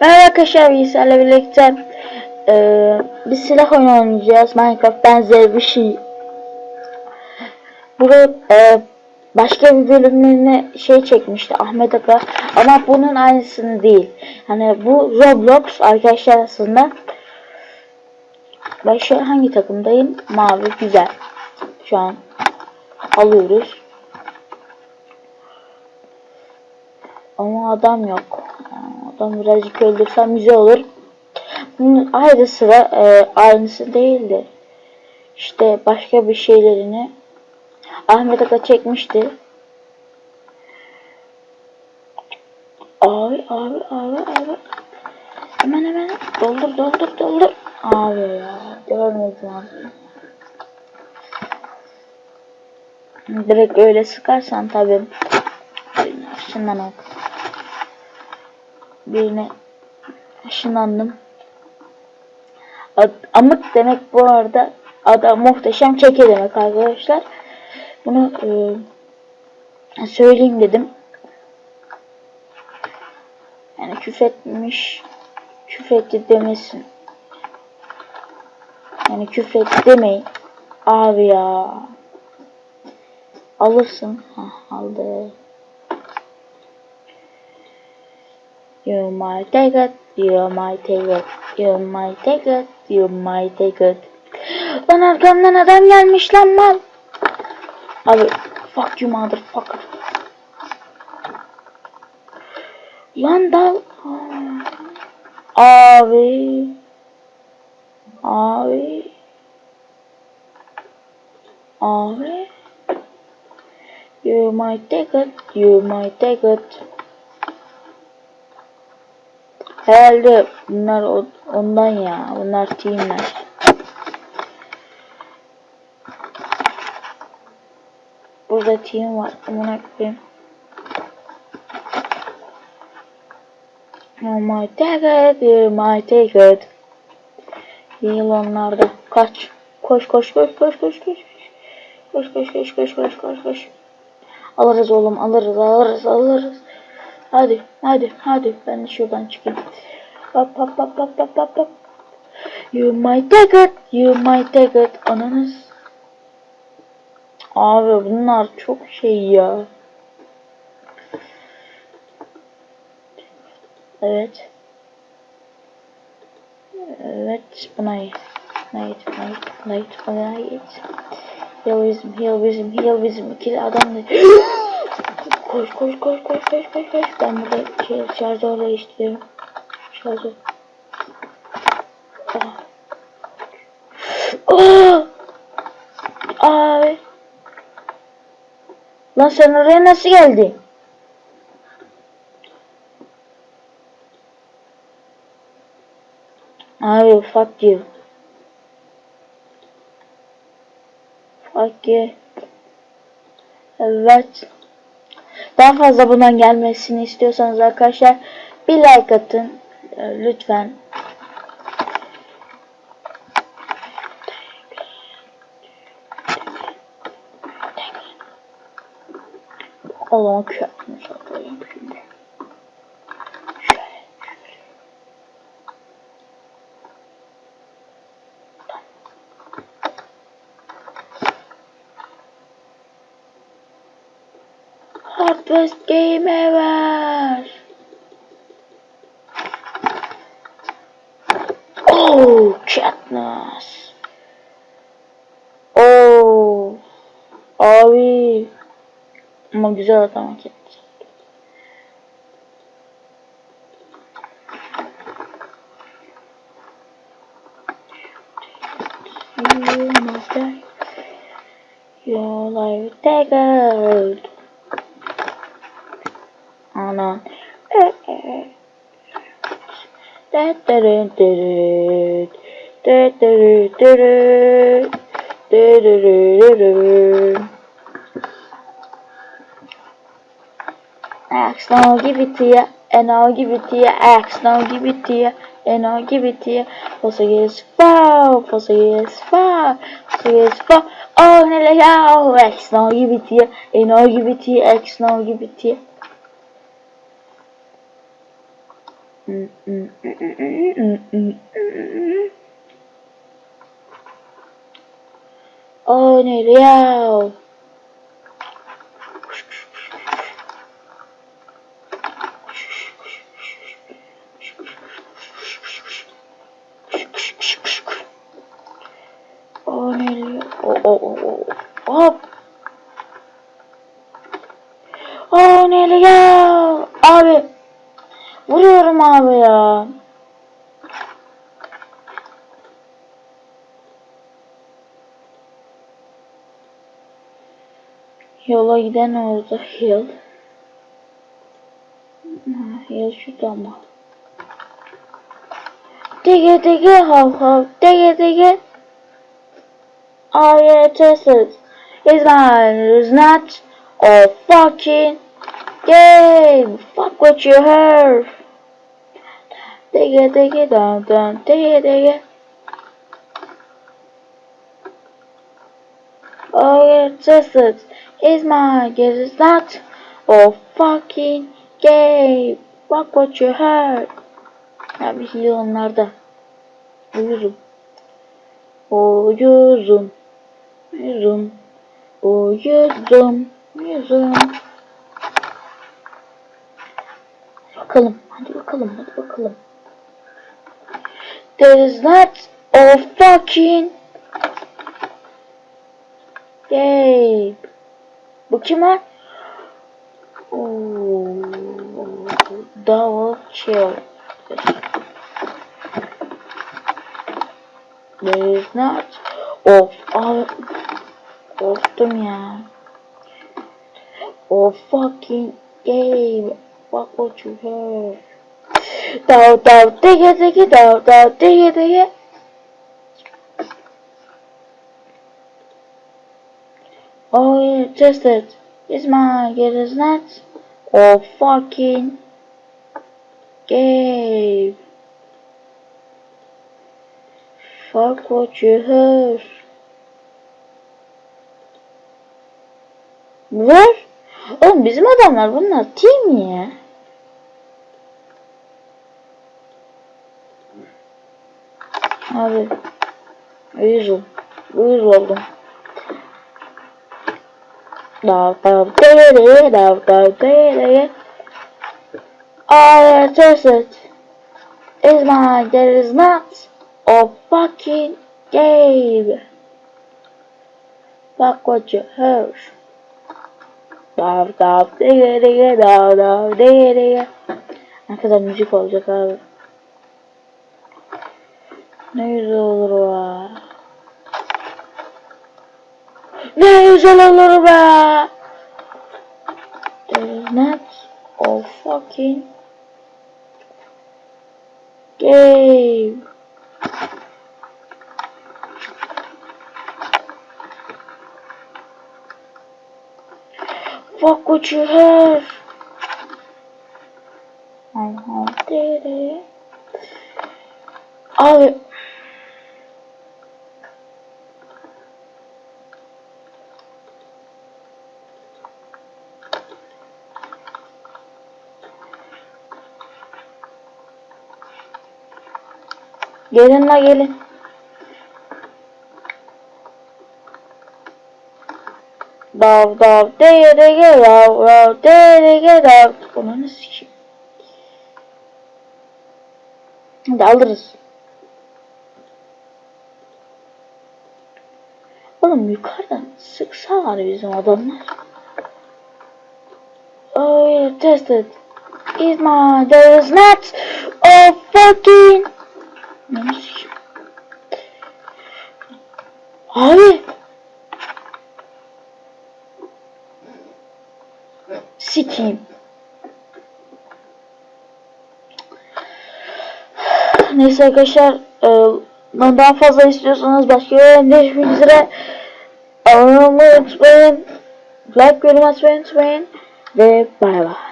Merhaba arkadaşlar bilgisayarla birlikte eee bir silah oyunu oynayacağız. Minecraft benzer bir şey. Bunu eee, başka bir bölümlerine şey çekmişti Ahmet Aga ama bunun aynısını değil. Hani bu Roblox arkadaşlar aslında. Ben şu an hangi takımdayım? Mavi güzel. Şu an alıyoruz. Ama adam yok. Adam birazcık öldürsem güzel olur. Bunun ayrı sıra e, aynısı değildi. İşte başka bir şeylerini Ahmet Aka çekmişti. Abi abi abi abi. Hemen hemen doldur doldur doldur. Abi ya görmedim abi. Direkt öyle sıkarsan tabii. Şundan al birine ışınlandım. Ad, amık demek bu arada ada muhteşem çeke demek arkadaşlar. Bunu e, söyleyeyim dedim. Yani küfretmiş küfretti demesin. Yani küfretti demeyin. Abi ya. Alırsın. Ha, aldı. You might take it, you might take it, you might take it, you might take it. Lan arkamdan adam gelmiş lan mal. Abi fuck you motherfucker. Lan dal. Abi. Abi. Abi. You might take it, you might take it. Herhalde bunlar ondan ya. Bunlar teamler. Burada team var. Amına koyayım. İt, you might take it. Heal onlarda. Kaç. Koş koş koş koş koş koş. Koş koş koş koş koş koş koş. Alırız oğlum alırız alırız alırız. Hadi hadi hadi ben de şuradan çıkayım. Hop hop hop hop hop hop hop. You might take it, you might take it. Ananız. Abi bunlar çok şey ya. Evet. Evet buna git. Buna git, buna git, buna git, buna git. Heal bizim, heal bizim, heal bizim. İkili adam da. koş koş koş koş koş koş koş. Ben burada şey, şarjörle işliyorum. Şarjör. Oh! Abi. Lan sen oraya nasıl geldin? Abi fuck you. Fuck you. Evet. Daha fazla bundan gelmesini istiyorsanız arkadaşlar bir like atın. Ee, Lütfen. Allah'ım Hardest game ever. Oh, Katniss. Oh. Abi. Ama güzel adam hak etti. You must die. Your life take out. banan. Axe, now I'll give it to you, and I'll give it to you, axe, now I'll give it to you, and I'll give it to you. Portuguese foul, Portuguese foul, Portuguese foul. Oh, and I'll oh, give it to you, axe, eh, now I'll give it to you, and I'll give it to you, axe, now I'll give it to you. Oh, ne real. Oh, ne real. Oh, oh, oh, oh. Hop. Oh, ne real. Abi. Vuruyorum abi ya. Yola giden orada Hill. Hill şurada ama. Dige dige hav hav dige dige. I tested. His mind is not a fucking game. Fuck what you heard. Dige dige down down dige dige. Oh, yeah, tested. Is my guess is not a fucking game. Fuck what you heard. Abi hile onlarda. Uyuzum. Uyuzum. Uyuzum. Uyuzum. Uyuzum. Bakalım. Hadi bakalım. Hadi bakalım. There is not a fucking game. Bu kim var? Oo, Double chill. There is not. Of, abi. Korktum ya. Oh fucking game. Fuck what you heard. Dav dav dege dege dav dav dege dege. Oh just it. It's my get is not. Oh fucking game. Fuck what you heard. Vur. Oğlum bizim adamlar bunlar team ya. Abi. Uyuz ol. Uyuz oldum. Dav dav dere dav dav dere. I it. Is my there is not a fucking game. Fuck what you heard. Dav dav dere dere dav dav dere dere. Ne kadar müzik olacak abi. Ne güzel olur o. Ne güzel olur be. There is not a fucking game. Fuck what you have. Aha, dere. Abi Gelin la gelin. Dav dav dege dege dav dav dege dege dav. Onu sikeyim. Hadi alırız. Oğlum yukarıdan sıksalar bizim adamlar. Oh yeah, tested. Is my there is not a fucking ne sikeyim. Abi. Sikeyim. Neyse arkadaşlar e, daha fazla istiyorsanız başka görüşmek üzere abone olmayı unutmayın like yorum atmayı unutmayın ve bay bay